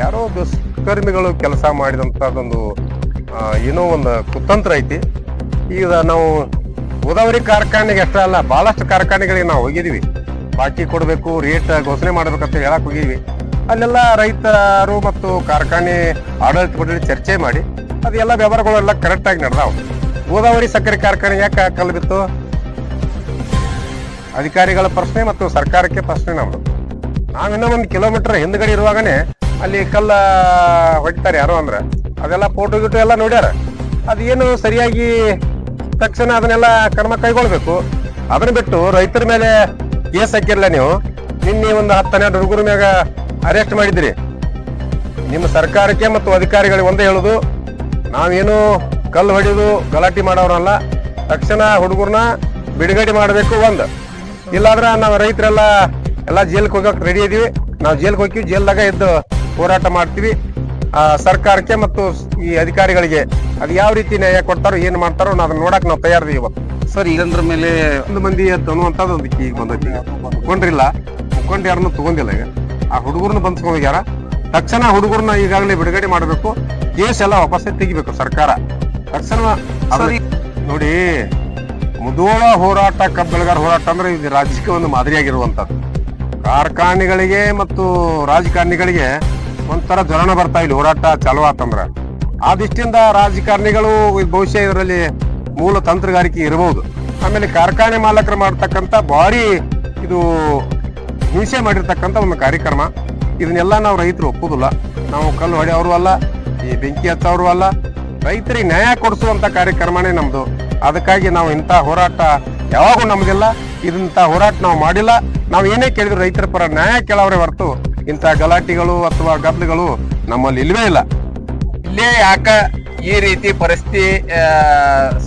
ಯಾರೋ ದುಷ್ಕರ್ಮಿಗಳು ಕೆಲಸ ಮಾಡಿದಂಥದ್ದೊಂದು ಏನೋ ಒಂದು ಕುತಂತ್ರ ಐತಿ. ಈಗ ನಾವು ಗೋದಾವರಿ ಕಾರ್ಖಾನೆಗೆ ಅಷ್ಟೇ ಅಲ್ಲ ಭಾಳಷ್ಟು ಕಾರ್ಖಾನೆಗಳಿಗೆ ನಾವು ಹೋಗಿದೀವಿ ಬಾಕಿ ಕೊಡಬೇಕು ರೇಟ್ ಘೋಷಣೆ ಮಾಡ್ಬೇಕಂತ ಹೇಳಕ್ ಹೋಗಿದ್ವಿ ಅಲ್ಲೆಲ್ಲ ರೈತರು ಮತ್ತು ಕಾರ್ಖಾನೆ ಆಡಳಿತ ಚರ್ಚೆ ಮಾಡಿ, ಅದೆಲ್ಲ ವ್ಯವಹಾರಗಳೆಲ್ಲ ಕರೆಕ್ಟಾಗಿ ನಡೆದಾವ. ಗೋದಾವರಿ ಸಕ್ಕರೆ ಕಾರ್ಖಾನೆ ಯಾಕೆ ಕಲ್ಲು ಬಿತ್ತು? ಅಧಿಕಾರಿಗಳ ಪ್ರಶ್ನೆ ಮತ್ತು ಸರ್ಕಾರಕ್ಕೆ ಪ್ರಶ್ನೆ ನಾವು. ನಾವಿನ್ನೂ ಒಂದು ಕಿಲೋಮೀಟರ್ ಹಿಂದ್ಗಡೆ ಇರುವಾಗನೇ ಅಲ್ಲಿ ಕಲ್ಲ ಹೊಡಿತಾರೆ ಯಾರೋ ಅಂದ್ರೆ. ಅದೆಲ್ಲ ಫೋಟೋ ಗಿಟೋ ಎಲ್ಲ ನೋಡ್ಯಾರ. ಅದೇನು ಸರಿಯಾಗಿ ತಕ್ಷಣ ಅದನ್ನೆಲ್ಲ ಕ್ರಮ ಕೈಗೊಳ್ಬೇಕು. ಅದನ್ನ ಬಿಟ್ಟು ರೈತರ ಮೇಲೆ ಕೇಸ್ ಹಾಕಿರ್ಲ ನೀವು? ನಿನ್ನೆ ಒಂದು ಹತ್ತು ಹುಡುಗರ ಮ್ಯಾಗ ಅರೆಸ್ಟ್ ಮಾಡಿದ್ರಿ. ನಿಮ್ಮ ಸರ್ಕಾರಕ್ಕೆ ಮತ್ತು ಅಧಿಕಾರಿಗಳಿಗೆ ಒಂದೇ ಹೇಳುದು, ನಾವೇನು ಕಲ್ಲು ಹೊಡೆದು ಗಲಾಟೆ ಮಾಡೋರಲ್ಲ, ತಕ್ಷಣ ಹುಡುಗರನ್ನ ಬಿಡುಗಡೆ ಮಾಡಬೇಕು ಒಂದು. ಇಲ್ಲಾಂದ್ರೆ ನಾವು ರೈತರೆಲ್ಲ ಎಲ್ಲ ಜೈಲ್ಗೆ ಹೋಗಕ್ ರೆಡಿ ಇದೀವಿ. ನಾವು ಜೈಲ್ಗೆ ಹೋಗಿ ಜೈಲ್ದಾಗ ಎದ್ದು ಹೋರಾಟ ಮಾಡ್ತೀವಿ. ಸರ್ಕಾರಕ್ಕೆ ಮತ್ತು ಈ ಅಧಿಕಾರಿಗಳಿಗೆ ಅದು ಯಾವ ರೀತಿ ನ್ಯಾಯ ಕೊಡ್ತಾರೋ ಏನು ಮಾಡ್ತಾರೋ ಅದನ್ನ ನೋಡಕ್ ನಾವು ತಯಾರಿದೀವಿ ಇವತ್ತು ಸರ್ ಇದಂದ್ರ ಮೇಲೆ ಒಂದು ಮಂದಿ ಅನ್ನುವಂಥದ್ದು ಒಂದು ಈಗ ಬಂದೈತಿ ಮುಖಂಡ್ರಿಲ್ಲ. ಮುಖಂಡ್ ಯಾರನ್ನು ತಗೊಂಡಿಲ್ಲ ಈಗ. ಆ ಹುಡುಗರನ್ನ ಬಂದ್ಕೊಂಡೋಗ್ಯಾರ ತಕ್ಷಣ ಹುಡುಗರನ್ನ ಈಗಾಗಲೇ ಬಿಡುಗಡೆ ಮಾಡಬೇಕು. ಕೇಸ್ ಎಲ್ಲ ವಾಪಸ್ ತೆಗಿಬೇಕು ಸರ್ಕಾರ. ತಕ್ಷಣ. ನೋಡಿ ಮುದೋಳ ಹೋರಾಟ ಕಬ್ಬು ಬೆಳೆಗಾರ ಹೋರಾಟ ಅಂದ್ರೆ ಇದು ರಾಜಕೀಯ ಒಂದು ಮಾದರಿಯಾಗಿರುವಂತದ್ದು ಕಾರ್ಖಾನೆಗಳಿಗೆ ಮತ್ತು ರಾಜಕಾರಣಿಗಳಿಗೆ ಒಂಥರ ಜ್ವರಣ ಬರ್ತಾ ಇಲ್ಲಿ, ಹೋರಾಟ ಚಾಲು ಆ ದೃಷ್ಟಿಯಿಂದ ರಾಜಕಾರಣಿಗಳು ಬಹುಶಃ ಇದರಲ್ಲಿ ಮೂಲ ತಂತ್ರಗಾರಿಕೆ ಇರಬಹುದು ಆಮೇಲೆ ಕಾರ್ಖಾನೆ ಮಾಲಕರು ಮಾಡ್ತಕ್ಕಂಥ ಭಾರಿ ಇದು ಹಿಂಸೆ ಮಾಡಿರ್ತಕ್ಕಂಥ ಒಂದು ಕಾರ್ಯಕ್ರಮ. ಇದನ್ನೆಲ್ಲ ನಾವು ರೈತರು ಒಪ್ಪುದಿಲ್ಲ. ನಾವು ಕಲ್ಲು ಹೊಡೆಯವರು ಅಲ್ಲ, ಈ ಬೆಂಕಿ ಹಚ್ಚೋರು ಅಲ್ಲ. ರೈತರಿಗೆ ನ್ಯಾಯ ಕೊಡಿಸುವಂತ ಕಾರ್ಯಕ್ರಮನೇ ನಮ್ದು. ಅದಕ್ಕಾಗಿ ನಾವು ಇಂಥ ಹೋರಾಟ ಯಾವಾಗೂ ನಮ್ದಿಲ್ಲ. ಇದಂಥ ಹೋರಾಟ ನಾವು ಮಾಡಿಲ್ಲ. ನಾವು ಏನೇ ಕೇಳಿದ್ರು ರೈತರ ಪರ ನ್ಯಾಯ ಕೇಳವ್ರೆ ಹೊರತು ಇಂಥ ಗಲಾಟೆಗಳು ಅಥವಾ ಗದ್ದಲಗಳು ನಮ್ಮಲ್ಲಿ ಇಲ್ವೇ ಇಲ್ಲ. ಇಲ್ಲೇ ಯಾಕ ಈ ರೀತಿ ಪರಿಸ್ಥಿತಿ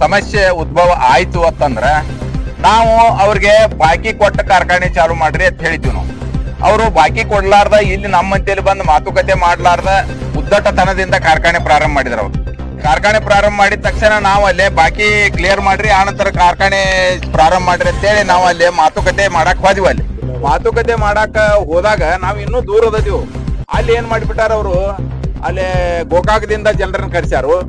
ಸಮಸ್ಯೆ ಉದ್ಭವ ಆಯಿತು ಅಂತಂದ್ರೆ ನಾವು ಅವ್ರಿಗೆ ಬಾಕಿ ಕೊಟ್ಟ ಕಾರ್ಖಾನೆ ಚಾಲು ಮಾಡ್ರಿ ಅಂತ ಹೇಳಿದ್ವಿ ನಾವು. ಅವರು ಬಾಕಿ ಕೊಡ್ಲಾರ್ದ, ಇಲ್ಲಿ ನಮ್ಮಂತೇಳಿ ಬಂದು ಮಾತುಕತೆ ಮಾಡ್ಲಾರ್ದ ಉದ್ದಟತನದಿಂದ ಕಾರ್ಖಾನೆ ಪ್ರಾರಂಭ ಮಾಡಿದ್ರು ಅವರು. ಕಾರ್ಖಾನೆ ಪ್ರಾರಂಭ ಮಾಡಿದ ತಕ್ಷಣ ನಾವು ಅಲ್ಲೇ ಬಾಕಿ ಕ್ಲಿಯರ್ ಮಾಡ್ರಿ ಆನಂತರ ಕಾರ್ಖಾನೆ ಪ್ರಾರಂಭ ಮಾಡ್ರಿ ಅಂತೇಳಿ ನಾವು ಅಲ್ಲೇ ಮಾತುಕತೆ ಮಾಡಕ್ ಹೋದ್ವಿ ಅಲ್ಲಿ. ಮಾತುಕತೆ ಮಾಡಾಕ ಹೋದಾಗ ನಾವ್ ಇನ್ನೂ ದೂರದದೀವು ಅಲ್ಲಿ ಏನ್ ಮಾಡಿಬಿಟ್ಟಾರ ಅವರು? ಅಲ್ಲಿ ಗೋಕಾಕದಿಂದ ಜನರನ್ನ ಕರ್ಸ್ಯಾರು.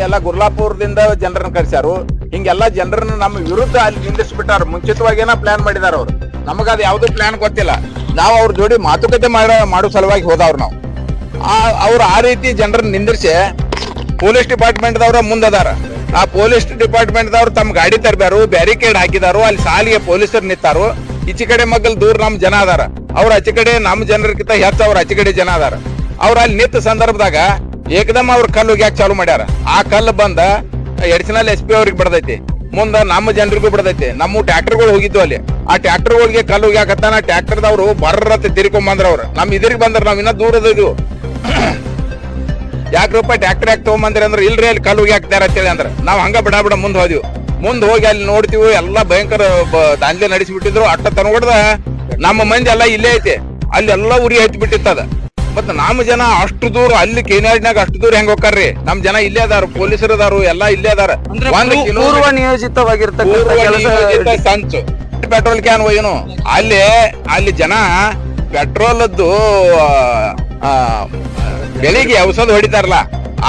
ಎಲ್ಲ ಗುರ್ಲಾಪುರದಿಂದ ಜನರನ್ನ ಕರ್ಸ್ಯಾರು. ಹಿಂಗೆಲ್ಲ ಜನರನ್ನ ನಮ್ಮ ವಿರುದ್ಧ ಅಲ್ಲಿ ನಿಂದಿಸ್ಬಿಟ್ಟಾರ. ಮುಂಚಿತವಾಗೇನ ಪ್ಲಾನ್ ಮಾಡಿದಾರ ಅವ್ರು. ನಮಗ ಅದು ಯಾವ್ದು ಪ್ಲಾನ್ ಗೊತ್ತಿಲ್ಲ. ನಾವು ಅವ್ರ ಜೋಡಿ ಮಾತುಕತೆ ಮಾಡ, ಮಾಡೋ ಸಲುವಾಗಿ ಹೋದವ್ರು ನಾವು. ಆ, ಅವ್ರು ಆ ರೀತಿ ಜನರನ್ನ ನಿಂದಿರ್ಸಿ ಪೊಲೀಸ್ ಡಿಪಾರ್ಟ್ಮೆಂಟ್ ದವ್ರ ಮುಂದದಾರ. ಆ ಪೊಲೀಸ್ ಡಿಪಾರ್ಟ್ಮೆಂಟ್ ದವ್ರು ತಮ್ಮ ಗಾಡಿ ತರಬ್ಯಾರು, ಬ್ಯಾರಿಕೇಡ್ ಹಾಕಿದಾರು. ಅಲ್ಲಿ ಸಾಲಿಗೆ ಪೊಲೀಸರು ನಿಂತಾರು. ಈಚೆ ಕಡೆ ಮಗ್ಗಲ್ ದೂರ ನಮ್ ಜನ ಅದಾರ. ಅವ್ರ ಆಚೆ ಕಡೆ ನಮ್ಮ ಜನರಕ್ಕಿಂತ ಹೆಚ್ಚು ಅವ್ರ ಆಚೆ ಕಡೆ ಜನ ಅದಾರ. ಅವ್ರ ಅಲ್ಲಿ ನಿಂತ ಸಂದರ್ಭದಾಗ ಏಕದಮ್ ಅವ್ರ ಕಲ್ಲು ಹೋಗ್ಯಾಕ ಚಾಲು ಮಾಡ್ಯಾರ? ಆ ಕಲ್ಲು ಬಂದ ಎಡಿಷನಲ್ ಎಸ್ ಪಿ ಅವ್ರಿಗೆ ಬಿಡದೈತಿ. ಮುಂದ ನಮ್ಮ ಜನರಿಗೂ ಬಿಡದೈತಿ. ನಮ್ಮ ಟ್ರ್ಯಾಕ್ಟರ್ಗಳು ಹೋಗಿದ್ವು ಅಲ್ಲಿ. ಆ ಟ್ರ್ಯಾಕ್ಟರ್ಗಳಿಗೆ ಕಲ್ಲು ಹೋಗ್ಯಾಕತ್ತಾನ ಟ್ರ್ಯಾಕ್ಟರ್ದವ್ರು ಬರ್ರತ್ತೆ ತಿರ್ಕೊಂಡ್ ಬಂದ್ರ ಅವ್ರು. ನಮ್ ಇದ್ರಿಗೆ ಬಂದ್ರ ನಾವ್ ಇನ್ನ ದೂರದಿದ್ವು ಯಾಕ್ರಪ್ಪ ಟ್ರ್ಯಾಕ್ಟರ್ ಯಾಕೆ ತಗೊಂಬಂದ್ರಿ ಅಂದ್ರೆ ಇಲ್ರಿ ಅಲ್ಲಿ ಕಲ್ಲು ಹೋಗಿ ಹಾಕ್ತಾರ ಅಂತೇಳಿ ಅಂದ್ರೆ. ನಾವ್ ಹಂಗ ಬಿಡ ಬಿಡ ಮುಂದ್ ಹೋದ್ವಿ. ಮುಂದ್ ಹೋಗಿ ಅಲ್ಲಿ ನೋಡ್ತೀವಿ ಎಲ್ಲಾ ಭಯಂಕರ ದಾಂಲ್ಯ ದಾಂಧಲೆ ನಡೆಸಿಬಿಟ್ಟಿದ್ರು. ಅಟ್ಟ ತನ ಹೊಡ್ದ. ನಮ್ಮ ಮಂದಿ ಎಲ್ಲ ಇಲ್ಲೇ ಐತಿ. ಅಲ್ಲಿ ಎಲ್ಲಾ ಉರಿ ಹತ್ತಿ ಬಿಟ್ಟಿತ್ತದ ಮತ್ತ ನಮ್ಮ ಜನ ಅಷ್ಟು ದೂರ ಅಲ್ಲಿ ಕೇನಾಡಿನಾಗ ಅಷ್ಟು ದೂರ ಹೆಂಗ್ ಹೋಗ್ತಾರ್ರಿ ನಮ್ ಜನ ಇಲ್ಲೇ ಅದಾರ ಪೊಲೀಸರು ಅದಾರು ಎಲ್ಲಾ ಇಲ್ಲೇ ಅದಾರ. ಪೂರ್ವ ನಿಯೋಜಿತವಾಗಿರ್ತಕ್ಕಂಥ ಸಂಚು. ಪೆಟ್ರೋಲ್ ಕ್ಯಾನ್ ಏನು ಅಲ್ಲಿ ಅಲ್ಲಿ ಜನ ಪೆಟ್ರೋಲ್ದ್ದು ಬೆಳಿಗ್ಗೆ ಔಷಧ ಹೊಡಿತಾರಲ್ಲ.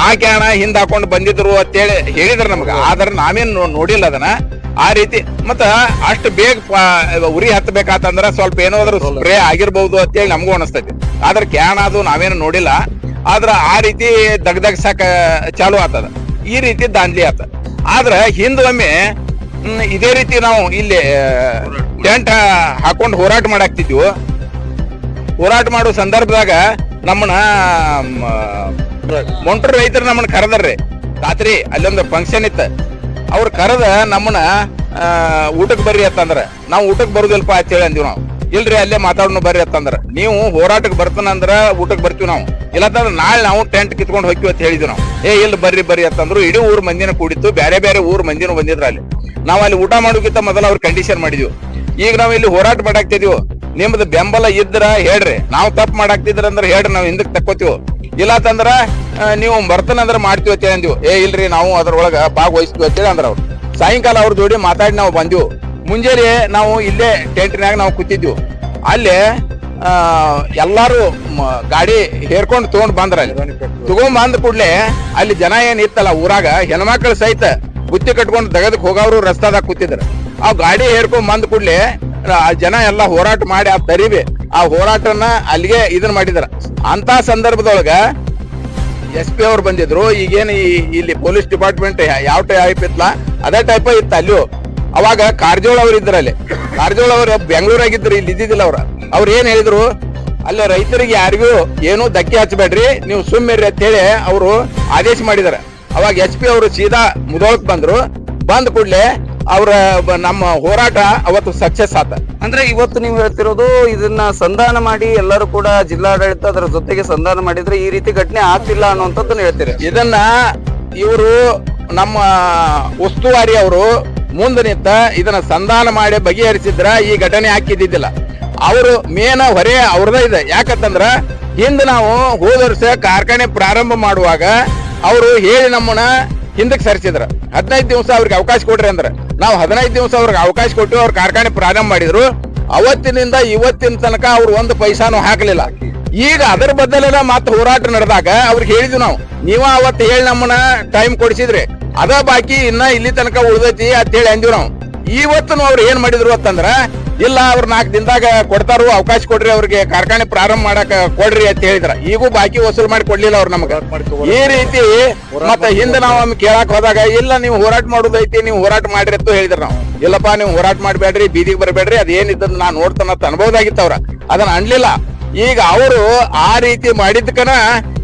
ಆ ಹಣ ಹಿಂದ್ ಹಾಕೊಂಡು ಬಂದಿದ್ರು ಅಂತೇಳಿ ಹೇಳಿದ್ರು ನಮ್ಗೆ. ಆದ್ರೆ ನಾವೇನು ನೋಡಿಲ್ಲ ಅದನ್ನ. ಆ ರೀತಿ ಮತ್ತ ಅಷ್ಟು ಬೇಗ ಉರಿ ಹತ್ತಬೇಕಾತಂದ್ರ ಸ್ವಲ್ಪ ಏನಾದ್ರು ಸ್ಪ್ರೇ ಆಗಿರ್ಬಹುದು ಅಂತೇಳಿ ನಮಗೂ ಅನಸ್ತೈತಿ. ಆದ್ರೆ ಕ್ಯಾನ್ ಅದು ನಾವೇನು ನೋಡಿಲ್ಲ. ಆದ್ರ ಆ ರೀತಿ ದಗ್ದಗ್ಸಾಕ ಚಾಲು ಆತದ ಈ ರೀತಿ ದಾಂಧಲಿ ಆತ. ಆದ್ರ ಹಿಂದೊಮ್ಮೆ ಒಮ್ಮೆ ಇದೇ ರೀತಿ ನಾವು ಇಲ್ಲಿ ಟೆಂಟ್ ಹಾಕೊಂಡು ಹೋರಾಟ ಮಾಡಾಕ್ತಿದ್ವು. ಹೋರಾಟ ಮಾಡೋ ಸಂದರ್ಭದಾಗ ನಮ್ಮನ್ನ ಮೊಂಟ್ರು ರೈತರು ನಮ್ಮನ್ನ ಕರೆದಾರ್ರಿ. ರಾತ್ರಿ ಅಲ್ಲೊಂದು ಫಂಕ್ಷನ್ ಇತ್ತು. ಅವ್ರು ಕರೆದ ನಮ್ಮನ್ನ ಊಟಕ್ಕೆ ಬರ್ರಿ ಅಂತಂದ್ರೆ. ನಾವು ಊಟಕ್ಕೆ ಬರುದಿಲ್ಪ ಅಂತೇಳಿ ಅಂದಿವ್ ನಾವು. ಇಲ್ರಿ, ಅಲ್ಲೇ ಮಾತಾಡೋಣ ಬರ್ರಿ ಅಂತಂದ್ರೆ. ನೀವು ಹೋರಾಟಕ್ಕೆ ಬರ್ತಾನಂದ್ರ ಊಟಕ್ಕೆ ಬರ್ತೀವಿ ನಾವು. ಇಲ್ಲಂತಂದ್ರೆ ನಾಳೆ ನಾವು ಟೆಂಟ್ ಕಿತ್ಕೊಂಡು ಹೋಗ್ತೀವಿ ಅಂತ ಹೇಳಿದ್ವಿ ನಾವು. ಏ ಇಲ್ಲಿ ಬರ್ರಿ ಬರ್ರಿ ಅಂತಂದ್ರು ಇಡೀ ಊರ್ ಮಂದಿನ ಕೂಡಿತ್ತು. ಬೇರೆ ಬೇರೆ ಊರ್ ಮಂದಿನ ಬಂದಿದ್ರ ಅಲ್ಲಿ. ನಾವು ಅಲ್ಲಿ ಊಟ ಮಾಡೋಕ್ಕಿಂತ ಮೊದಲು ಅವ್ರ ಕಂಡೀಷನ್ ಮಾಡಿದ್ವಿ. ಈಗ ನಾವು ಇಲ್ಲಿ ಹೋರಾಟ ಮಾಡಾಕ್ತಿದೀವಿ. ನಿಮ್ದು ಬೆಂಬಲ ಇದ್ರ ಹೇಳ್ರಿ. ನಾವು ತಪ್ಪು ಮಾಡಾಕ್ತಿದ್ರ ಅಂದ್ರೆ ಹೇಳ್ರಿ, ನಾವು ಹಿಂದಕ್ಕೆ ತಕ್ಕೋತೀವಿ. ಇಲ್ಲ ತಂದ್ರ ನೀವು ಬರ್ತನಂದ್ರ ಮಾಡ್ತೀವಿ ಅಂತ ಅಂದಿವು. ಏ, ಇಲ್ರಿ, ನಾವು ಅದ್ರೊಳಗ ಭಾಗವಹಿಸ್ತೀವಿ ಅಂತೇಳಿ ಅಂದ್ರ ಅವ್ರು. ಸಾಯಂಕಾಲ ಅವ್ರ ಜೋಡಿ ಮಾತಾಡಿ ನಾವು ಬಂದಿವು. ಮುಂಜಾನೆ ನಾವು ಇಲ್ಲೇ ಟೆಂಟ್ನಾಗ ನಾವು ಕೂತಿದ್ವಿ. ಅಲ್ಲಿ ಎಲ್ಲಾರು ಗಾಡಿ ಹೇರ್ಕೊಂಡು ತಗೊಂಡ್ ಬಂದ್ರ ಅಲ್ಲಿ. ತಗೊಂಡ್ ಬಂದ ಕೂಡ್ಲೆ ಅಲ್ಲಿ ಜನ ಏನ್ ಇತ್ತಲ್ಲ ಊರಾಗ, ಹೆಣ್ಮಕ್ಳು ಸಹಿತ ಬುತ್ತಿ ಕಟ್ಕೊಂಡು ತೆಗೆದಕ್ ಹೋಗವ್ರು ರಸ್ತಾದಾಗ ಕೂತಿದ್ರು. ಆ ಗಾಡಿ ಹೇರ್ಕೊಂಡ್ ಬಂದ ಕೂಡ್ಲೆ, ಆ, ಜನ ಎಲ್ಲ ಹೋರಾಟ ಮಾಡಿ ಆ ತರಿಬಿ ಆ ಹೋರಾಟನ ಅಲ್ಲಿಗೆ ಇದನ್ನ ಮಾಡಿದಾರ. ಅಂತ ಸಂದರ್ಭದೊಳಗ ಎಸ್ ಪಿ ಅವ್ರು ಬಂದಿದ್ರು. ಈಗೇನು ಇಲ್ಲಿ ಪೊಲೀಸ್ ಡಿಪಾರ್ಟ್ಮೆಂಟ್ ಯಾವ ಟೈಪ್ ಇತ್ತಲ್ಲ ಅದೇ ಟೈಪ್ ಇತ್ತು ಅಲ್ಲೂ. ಅವಾಗ ಕಾರಜೋಳ ಅವ್ರು ಇದ್ರಲ್ಲಿ ಕಾರಜೋಳ ಅವ್ರು ಬೆಂಗಳೂರಾಗಿದ್ರು ಇಲ್ಲಿ ಇದ್ದಿದ್ದಿಲ್ಲ ಅವ್ರ. ಅವ್ರು ಏನ್ ಹೇಳಿದ್ರು? ಅಲ್ಲ ರೈತರಿಗೆ ಯಾರಿಗೂ ಏನು ಧಕ್ಕೆ ಹಚ್ಚಬೇಡ್ರಿ, ನೀವು ಸುಮ್ಮಿರ್ರಿ ಅಂತ ಹೇಳಿ ಅವರು ಆದೇಶ ಮಾಡಿದಾರೆ. ಅವಾಗ ಎಚ್ ಪಿ ಅವರು ಸೀದಾ ಮುದೋಳಕ್ ಬಂದ್ರು. ಬಂದ ಕೂಡ್ಲೆ ಅವ್ರ ನಮ್ಮ ಹೋರಾಟ ಅವತ್ತು ಸಕ್ಸಸ್ ಆತ. ಅಂದ್ರೆ ಇವತ್ತು ನೀವು ಹೇಳ್ತಿರೋದು ಇದನ್ನ ಸಂಧಾನ ಮಾಡಿ ಎಲ್ಲರೂ ಕೂಡ ಜಿಲ್ಲಾಡಳಿತ ಅದರ ಜೊತೆಗೆ ಸಂಧಾನ ಮಾಡಿದ್ರೆ ಈ ರೀತಿ ಘಟನೆ ಆಗ್ತಿಲ್ಲ ಅನ್ನುವಂಥದ್ದನ್ನು ಹೇಳ್ತೀರಿ. ಇದನ್ನ ಇವರು ನಮ್ಮ ಉಸ್ತುವಾರಿ ಅವರು ಮುಂದೆ ನಿಂತ ಇದನ್ನ ಸಂಧಾನ ಮಾಡಿ ಬಗೆಹರಿಸಿದ್ರ ಈ ಘಟನೆ ಹಾಕಿದ್ದಿದ್ದಿಲ್ಲ ಅವರು ಮೇನ ಹೊರೆ ಅವ್ರದೇ ಇದೆ. ಯಾಕಂತಂದ್ರ ಹಿಂದೆ ನಾವು ಹೋದ ವರ್ಷ ಕಾರ್ಖಾನೆ ಪ್ರಾರಂಭ ಮಾಡುವಾಗ ಅವರು ಹೇಳಿ ನಮ್ಮನ್ನ ಹಿಂದಕ್ಕೆ ಸರಿಸಿದ್ರ. ಹದಿನೈದು ದಿವಸ ಅವ್ರಿಗೆ ಅವಕಾಶ ಕೊಡ್ರಿ ಅಂದ್ರ. ನಾವು ಹದಿನೈದು ದಿವಸ ಅವ್ರಿಗೆ ಅವಕಾಶ ಕೊಟ್ಟು ಅವ್ರ ಕಾರ್ಖಾನೆ ಪ್ರಾರಂಭ ಮಾಡಿದ್ರು. ಅವತ್ತಿನಿಂದ ಇವತ್ತಿನ ತನಕ ಅವ್ರು ಒಂದು ಪೈಸಾನು ಹಾಕಲಿಲ್ಲ. ಈಗ ಅದರ ಬದಲೆಲ್ಲ ಮತ್ತೆ ಹೋರಾಟ ನಡೆದಾಗ ಅವ್ರಿಗೆ ಹೇಳಿದ್ವಿ ನಾವು, ನೀವ ಅವತ್ತು ಹೇಳಿ ನಮ್ಮನ್ನ ಟೈಮ್ ಕೊಡಿಸಿದ್ರಿ. ಅದ ಬಾಕಿ ಇನ್ನ ಇಲ್ಲಿ ತನಕ ಉಳ್ದೈತಿ ಅಂತ ಹೇಳಿ ಅಂದಿವ್ ನಾವು. ಇವತ್ತು ಅವ್ರು ಏನ್ ಮಾಡಿದ್ರು ಅಂತಂದ್ರ ಇಲ್ಲ ಅವ್ರು ನಾಲ್ಕು ದಿನದಾಗ ಕೊಡ್ತಾರು ಅವಕಾಶ ಕೊಡ್ರಿ ಅವ್ರಿಗೆ ಕಾರ್ಖಾನೆ ಪ್ರಾರಂಭ ಮಾಡಕ್ ಕೊಡ್ರಿ ಅಂತ ಹೇಳಿದ್ರ. ಈಗೂ ಬಾಕಿ ವಸೂಲ್ ಮಾಡಿ ಕೊಡ್ಲಿಲ್ಲ ಅವ್ರು ನಮಗ. ಈ ರೀತಿ ಮತ್ತೆ ಹಿಂದೆ ನಾವು ಕೇಳಕ್ ಹೋದಾಗ ಇಲ್ಲ ನೀವು ಹೋರಾಟ ಮಾಡುದೈತಿ ನೀವು ಹೋರಾಟ ಮಾಡ್ರಿ ಅಂತ ಹೇಳಿದ್ರ ನಾವು. ಇಲ್ಲಪ್ಪ ನೀವು ಹೋರಾಟ ಮಾಡ್ಬೇಡ್ರಿ ಬೀದಿಗೆ ಬರಬೇಡ್ರಿ ಅದೇನಿದ್ದದ್ ನಾನು ನೋಡ್ತಾನ ಅನ್ಬೋದಾಗಿತ್ತು ಅವ್ರ. ಅದನ್ನ ಅನ್ಲಿಲ್ಲ. ಈಗ ಅವರು ಆ ರೀತಿ ಮಾಡಿದ್ಕನ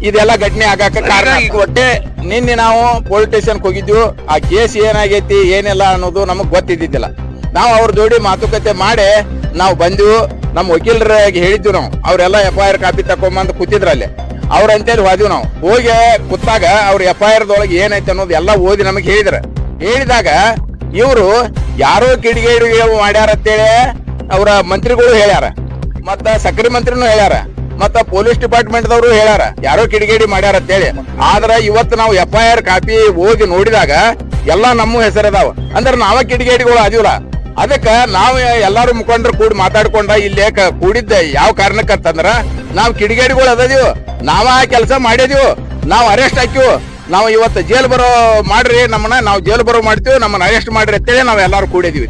ಇದೆಲ್ಲ ಘಟನೆ ಆಗಾಕ ಕಾರಣ. ಈಗ ಒಟ್ಟೆ ನಿನ್ನೆ ನಾವು ಪೊಲೀಸ್ ಸ್ಟೇಷನ್ ಹೋಗಿದ್ವು. ಆ ಕೇಸ್ ಏನಾಗೈತಿ ಏನಿಲ್ಲ ಅನ್ನೋದು ನಮಗ್ ಗೊತ್ತಿದ್ದಿದ್ದಿಲ್ಲ. ನಾವು ಅವ್ರ ಜೋಡಿ ಮಾತುಕತೆ ಮಾಡಿ ನಾವು ಬಂದೆವು. ನಮ್ಮ ವಕೀಲರಿಗೆ ಹೇಳಿದ್ವಿ ನಾವು. ಅವರೆಲ್ಲ ಎಫ್ ಐ ಆರ್ ಕಾಪಿ ತಕೊಂಬಂದು ಕೂತಿದ್ರ ಅಲ್ಲಿ. ಅವ್ರ ಅಂತೇಳಿ ಹೋದ್ವಿ ನಾವು. ಹೋಗಿ ಕೂತಾಗ ಅವ್ರ ಎಫ್ ಐ ಆರ್ ದೊಳಗೆ ಏನೈತೆ ಅನ್ನೋದು ಎಲ್ಲ ಓದಿ ನಮಗೆ ಹೇಳಿದ್ರ. ಹೇಳಿದಾಗ ಇವರು ಯಾರೋ ಕಿಡಿಗೇಡಿ ಮಾಡ್ಯಾರ ಅಂತೇಳಿ ಅವರ ಮಂತ್ರಿಗಳು ಹೇಳ್ಯಾರ. ಮತ್ತ ಸಕ್ರೆ ಮಂತ್ರಿನೂ ಹೇಳ್ಯಾರ. ಮತ್ತ ಪೊಲೀಸ್ ಡಿಪಾರ್ಟ್ಮೆಂಟ್ ದವರು ಹೇಳ್ಯಾರ. ಯಾರೋ ಕಿಡಿಗೇಡಿ ಮಾಡ್ಯಾರ ಅಂತೇಳಿ. ಆದ್ರ ಇವತ್ತು ನಾವು ಎಫ್ ಐ ಆರ್ ಕಾಪಿ ಓದಿ ನೋಡಿದಾಗ ಎಲ್ಲಾ ನಮ್ಮ ಹೆಸರದಾವ ಅಂದ್ರೆ ನಾವ ಕಿಡಿಗೇಡಿಗಳು ಅದಿವಲ್ಲ ಅದಕ್ಕ ನಾವು ಎಲ್ಲಾರು ಮುಖಂಡರು ಕೂಡಿ ಮಾತಾಡ್ಕೊಂಡ ಇಲ್ಲಿ ಕೂಡಿದ್ದ ಯಾವ ಕಾರಣಕ್ಕಂತಂದ್ರ ನಾವ್ ಕಿಡಿಗೇಡಿಗಳು ಅದದೀವು. ನಾವ ಕೆಲಸ ಮಾಡಿದೀವು. ನಾವ್ ಅರೆಸ್ಟ್ ಹಾಕಿವು ನಾವು ಇವತ್ತು ಜೇಲ್ ಬರೋ ಮಾಡ್ರಿ ನಮ್ಮನ್ನ, ನಾವು ಜೇಲ್ ಬರೋ ಮಾಡ್ತೀವಿ, ನಮ್ಮನ್ನ ಅರೆಸ್ಟ್ ಮಾಡ್ರಿ ಅಂತೇಳಿ ನಾವ್ ಎಲ್ಲಾರು ಕೂಡಿದೀವಿ.